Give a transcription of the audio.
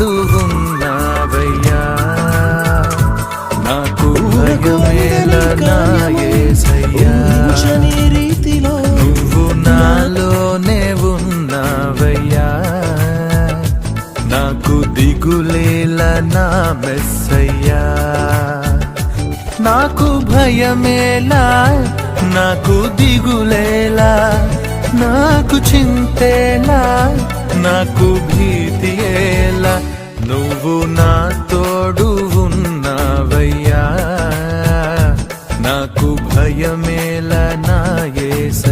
తోడు నాకు నువ్వు నాలోనే ఉన్నావయ్యా. నాకు దిగులేలా నా మెస్సయ్యా. నాకు భయమేలా నాకు దిగులేలా నాకు చింతేలా నాకు భీతి నా తోడు ఉన్నావయ్యా. నాకు భయమేల నా యేసయ్యా